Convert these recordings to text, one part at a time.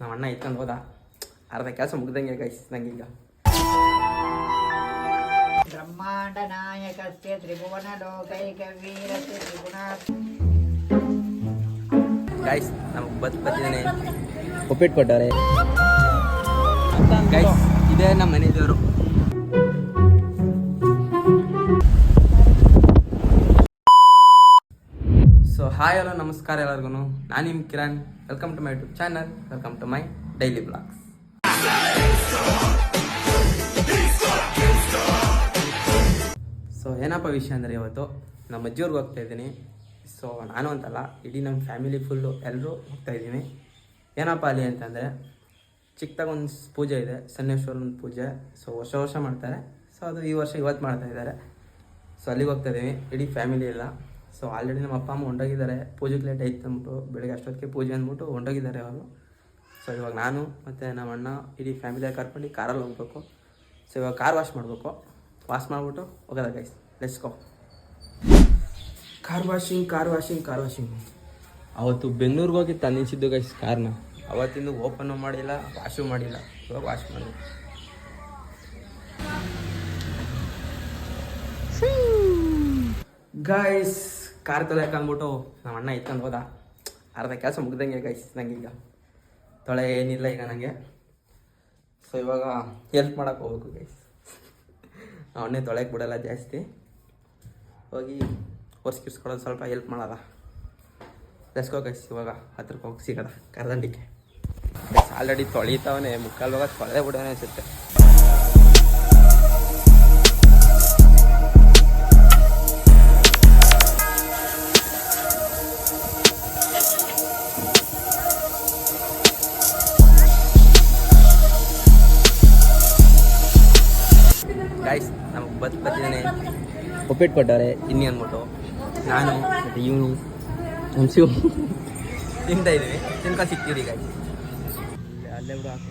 ನಮ್ಮ ಅಣ್ಣ ಇಟ್ಕೊಂಡು ಹೋದ. ಅರ್ಧ ಕೆಲಸ ಮುಗ್ದಂಗೆ ಗೈಸ್ ನಂಗೀಗ. ಬ್ರಹ್ಮಾಂಡ ನಾಯಕಸ್ಯ ತ್ರಿಭುವನ ಲೋಕೈಕ ವೀರಸ್ಯ ತ್ರಿಗುಣ. ಗೈಸ್ ನಮಗೆ ಬತ್ ಬತ್ತಿದ್ದಾನೆ ಉಪ್ಪಿಟ್ಟು ಕೊಟ್ಟವ್ರೆ ಗೈಸ್ ಇದೇ ನಮ್ಮ ಮನೆ ದೇವರು ಹಾಯ್ ಹಲೋ ನಮಸ್ಕಾರ ಎಲ್ಲರಿಗೂ ನಾನು ನಿಮ್ಮ Kiran. Welcome to my YouTube channel welcome to my daily blogs so ಏನಪ್ಪ ವಿಷಯ ಅಂದರೆ ಇವತ್ತು ನಮ್ಮ ಅಜ್ಜಿಯವ್ರಿಗೆ ಹೋಗ್ತಾ ಇದ್ದೀನಿ. ಸೊ ನಾನು ಅಂತಲ್ಲ, ಇಡೀ ನಮ್ಮ ಫ್ಯಾಮಿಲಿ ಫುಲ್ಲು ಎಲ್ಲರೂ ಹೋಗ್ತಾ ಇದ್ದೀನಿ. ಏನಪ್ಪ ಅಲ್ಲಿ ಅಂತಂದರೆ, ಚಿಕ್ಕದಾಗ ಒಂದು ಪೂಜೆ ಇದೆ, ಸನ್ನೇಶ್ವರನ ಪೂಜೆ. ಸೊ ವರ್ಷ ವರ್ಷ ಮಾಡ್ತಾರೆ. ಸೊ ಅದು ಈ ವರ್ಷ ಇವತ್ತು ಮಾಡ್ತಾ ಇದ್ದಾರೆ. ಸೊ ಅಲ್ಲಿಗೆ ಹೋಗ್ತಾ ಇದ್ದೀನಿ. ಇಡೀ ಫ್ಯಾಮಿಲಿ ಎಲ್ಲ. ಸೊ ಆಲ್ರೆಡಿ ನಮ್ಮ ಅಪ್ಪ, ಅಮ್ಮ ಹೊಂಟೋಗಿದ್ದಾರೆ ಪೂಜೆಗೆ ಲೇಟ್ ಆಯ್ತು ಅಂದ್ಬಿಟ್ಟು, ಬೆಳಗ್ಗೆ ಅಷ್ಟೊತ್ತಿಗೆ ಪೂಜೆ ಅಂದ್ಬಿಟ್ಟು ಹೊಂಟೋಗಿದ್ದಾರೆ ಅವರು. ಸೊ ಇವಾಗ ನಾನು ಮತ್ತು ನಮ್ಮ ಅಣ್ಣ, ಇಡೀ ಫ್ಯಾಮಿಲಿಯಾಗಿ ಕರ್ಕೊಂಡು ಕಾರಲ್ಲಿ ಹೋಗ್ಬೇಕು. ಸೊ ಇವಾಗ ಕಾರ್ ವಾಶ್ ಮಾಡಬೇಕು. ವಾಶ್ ಮಾಡಿಬಿಟ್ಟು ಹೋಗೋದ guys let's go car washing car washing car washing ಅವತ್ತು ಬೆಂಗಳೂರಿಗೆ ಹೋಗಿ ತಂದಿಸಿದ್ದು ಗೈಸ್ ಕಾರ್ನ ಅವತ್ತಿಂದ ಓಪನು ಮಾಡಿಲ್ಲ ವಾಶು ಮಾಡಿಲ್ಲ. ಇವಾಗ ವಾಶ್ ಮಾಡಿ. ಗೈಸ್ ಕಾರ್ ತೊಳೆಯಕ್ಕೆ ಅಂದ್ಬಿಟ್ಟು ನಮ್ಮ ಅಣ್ಣ ಇಟ್ಕೊಂಡು ಹೋದ. ಅರ್ಧ ಕೆಲಸ ಮುಗ್ದಂಗೆ ಗೈಸ್ ಈಗ ತೊಳೆ ಏನಿಲ್ಲ ಈಗ ನನಗೆ ಸೊ ಇವಾಗ ಹೆಲ್ಪ್ ಮಾಡೋಕೆ ಹೋಗ್ಬೇಕು ಗೈಸ್ ಅವನ್ನೇ ತೊಳೆಯಕ್ಕೆ ಬಿಡೋಲ್ಲ ಜಾಸ್ತಿ. ಹೋಗಿ ಒರ್ಸ್ಕಿಸ್ಕೊಳ್ಳೋದು ಸ್ವಲ್ಪ ಹೆಲ್ಪ್ ಮಾಡಲ್ಲ ಲೆಸ್ಕೋ ಗೈಸ್ ಇವಾಗ ಹತ್ರಕ್ಕೆ ಹೋಗಿ ಸಿಗೋಣ ಕರ್ದಂಡಿಕೆ. ಆಲ್ರೆಡಿ ತೊಳಿತಾವನೆ. ಮುಕ್ಕಾಲು ಹೋಗೋದು ತೊಳೆದೇ ಬಿಡೋನೆ ಅನಿಸುತ್ತೆ. ಗೈಸ್ ನಮಗೆ ಬತ್ ಬರ್ತಿದ್ದಾನೆ ಒಪ್ಪಿಟ್ಟು ಕೊಟ್ಟವ್ರೆ. ತಿನ್ನಿ ಅಂದ್ಬಿಟ್ಟು ನಾನು ಮತ್ತು ಇವನು. ನಮ್ಮ ಶಿವ. ತಿಂತಾ ಇದ್ದೀವಿ ತಿನ್ಕೊಂಡು ಸಿಗ್ತೀವಿ ಗಾಯ್ಸ್ ಅಲ್ಲೇ ಬಿಡು ಹಾಕು.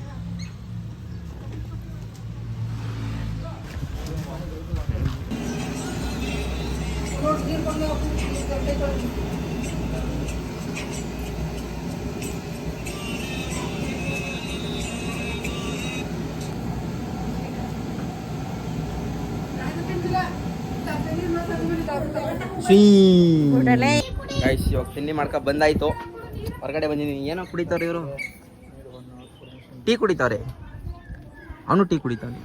ಗೈಸ್ ಇವಾಗ ತಿಂಡಿ ಮಾಡ್ಕೊ ಬಂದಾಯ್ತು. ಹೊರಗಡೆ ಬಂದಿದ್ದೀನಿ. ಏನೋ ಕುಡಿತಾರೆ ಇವರು? ಟೀ ಕುಡಿತಾರೆ. ಅವನು ಟೀ ಕುಡಿತಾನೆ.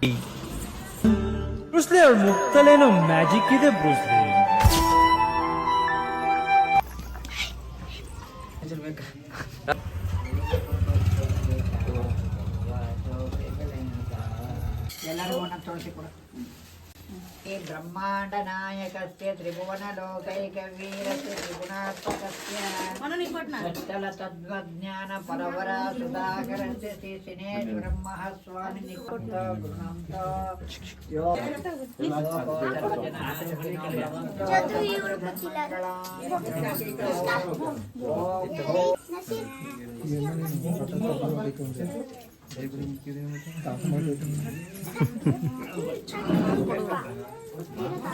ಟೀ ಬ್ರೂಸ್ಲಿ ಅವ್ಳ ಮುಕ್ತಲೇನೋ ಮ್ಯಾಜಿಕ್ ಇದೆ ಬ್ರೂಸ್ಲಿ ಎಲ್ಲರಿಗೂ ಒಂದೊಂದು ತುಳಸಿ ಕೊಡು. ಈ ಬ್ರಹ್ಮಾಂಡ ನಾಯಕಸ್ಯ ತ್ರಿಭುವನ ಲೋಕೈಕ ವೀರಸ್ಯ ತ್ರಿಗುಣಾತ್ಮಕಸ್ಯ ಸಕಲ ತದ್ವಜ್ಞಾನ ಪರವರ ಸುಧಾಕರಸ್ಯ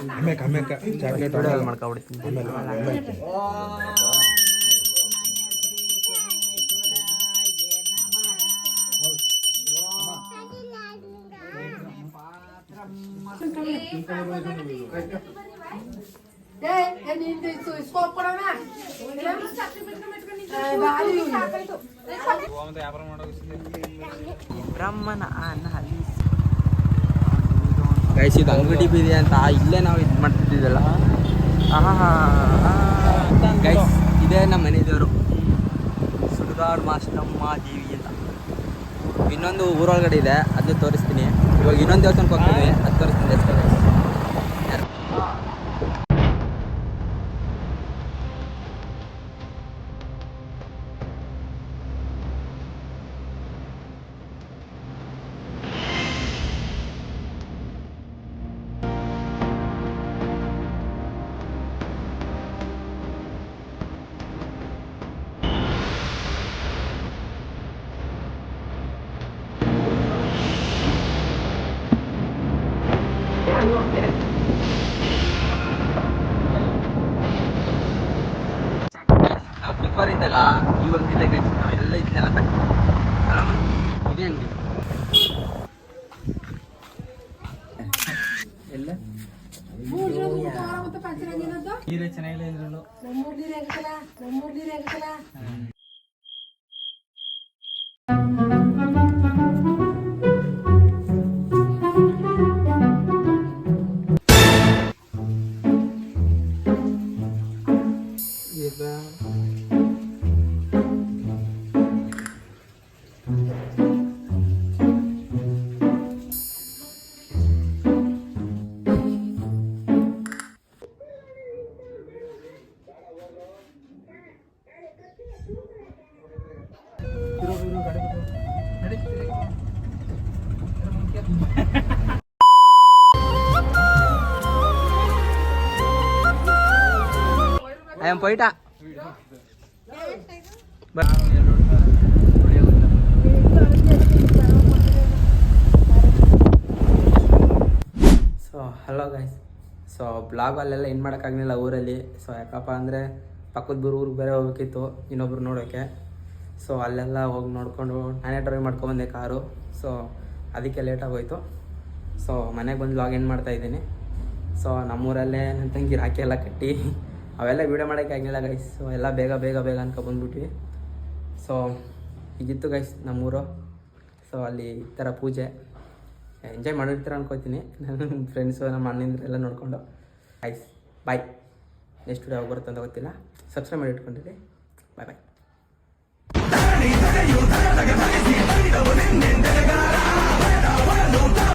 ಶ್ರೀ ಸಿನೇಶ್ವರಂ ಮಹಾಸ್ವಾಮಿ ನಿಕುಟ ಗುಣಂತ ಯೋ ಮಾಡ್ಕೊಬಿಡ್ತೀನಿ ಬ್ರಹ್ಮನ ಗೈಸ್ ಇದು ಅಂಗಡಿ ಬೀದಿ ಅಂತ ಇಲ್ಲೇ ನಾವು ಇದು ಮಾಡ್ತಿದ್ದಿದ್ದಲ್ಲ ಗೈಸ್ ಇದೇ ನಮ್ಮ ಮನೆ ದೇವರು ಸುಡುಗಾಡ್ ಮಾಸ್ತಮ್ಮ ದೇವಿ ಅಂತ. ಇನ್ನೊಂದು ಊರೊಳಗಡೆ ಇದೆ, ಅದು ತೋರಿಸ್ತೀನಿ. ಇವಾಗ ಇನ್ನೊಂದು ದೇವಸ್ಥಾನಕ್ಕೆ ಹೋಗ್ತೀನಿ ಅದು ತೋರಿಸ್ತೀನಿ let's ಚಿಕ್ಕವರಿದ್ದಾಗ ಇವಾಗ ಇಲ್ಲೇ ಗೈಸ್ ನಾವೆಲ್ಲ ಇದನ್ನೆಲ್ಲ ಇದೇ ಅಂಗಡಿ. ಎಲ್ಲ? ಹೀರೆ ಚೆನ್ನಾಗಿಲ್ಲ ಇದ್ರಲ್ಲೂ ಈಗ Poeta. But so hello guys so blog ಅಲ್ಲೆಲ್ಲ ಏನು ಮಾಡೋಕ್ಕಾಗಲಿಲ್ಲ ಊರಲ್ಲಿ. ಸೊ ಯಾಕಪ್ಪ ಅಂದರೆ ಪಕ್ಕದ ಬೂರು ಊರಿಗೆ ಬೇರೆ ಹೋಗ್ಬೇಕಿತ್ತು, ಇನ್ನೊಬ್ರು ನೋಡೋಕ್ಕೆ ಸೊ ಅಲ್ಲೆಲ್ಲ ಹೋಗಿ ನೋಡಿಕೊಂಡು, ನಾನೇ ಡ್ರೈವ್ ಮಾಡ್ಕೊಂಡ್ಬಂದೆ ಕಾರು. ಸೊ ಅದಕ್ಕೆ ಲೇಟಾಗಿ ಹೋಯ್ತು ಸೊ ಮನೆಗೆ ಬಂದು ಲಾಗ್ ಮಾಡ್ತಾ ಇದ್ದೀನಿ? ಸೊ ನಮ್ಮೂರಲ್ಲೇ ನನ್ನ ತಂಗಿ ರಾಖಿ ಎಲ್ಲ ಕಟ್ಟಿ, ಅವೆಲ್ಲ ವೀಡಿಯೋ ಮಾಡೋಕ್ಕೆ ಆಗಿಲ್ಲ ಗೈಸ್ ಸೊ ಎಲ್ಲ ಬೇಗ ಬೇಗ ಬೇಗ ಅನ್ಕೊ ಬಂದ್ಬಿಟ್ವಿ. ಸೊ ಈಗಿತ್ತು ಗೈಸ್ ನಮ್ಮೂರು. ಸೊ ಅಲ್ಲಿ ಈ ಥರ ಪೂಜೆ. ಎಂಜಾಯ್ ಮಾಡಿರ್ತೀರ ಅನ್ಕೋತೀನಿ. ನನ್ನ ಫ್ರೆಂಡ್ಸು ನಮ್ಮ ಅಣ್ಣಂದ್ರೆಲ್ಲ ನೋಡಿಕೊಂಡು. ಗೈಸ್ ಬಾಯ್ ನೆಕ್ಸ್ಟ್ ವೀಡಿಯೋ ಬರುತ್ತೆ ಅಂತ ಗೊತ್ತಿಲ್ಲ. ಸಬ್ಸ್ಕ್ರೈಬ್ ಮಾಡಿ ಇಟ್ಕೊಂಡಿರಿ. ಬಾಯ್ ಬಾಯ್ no doubt.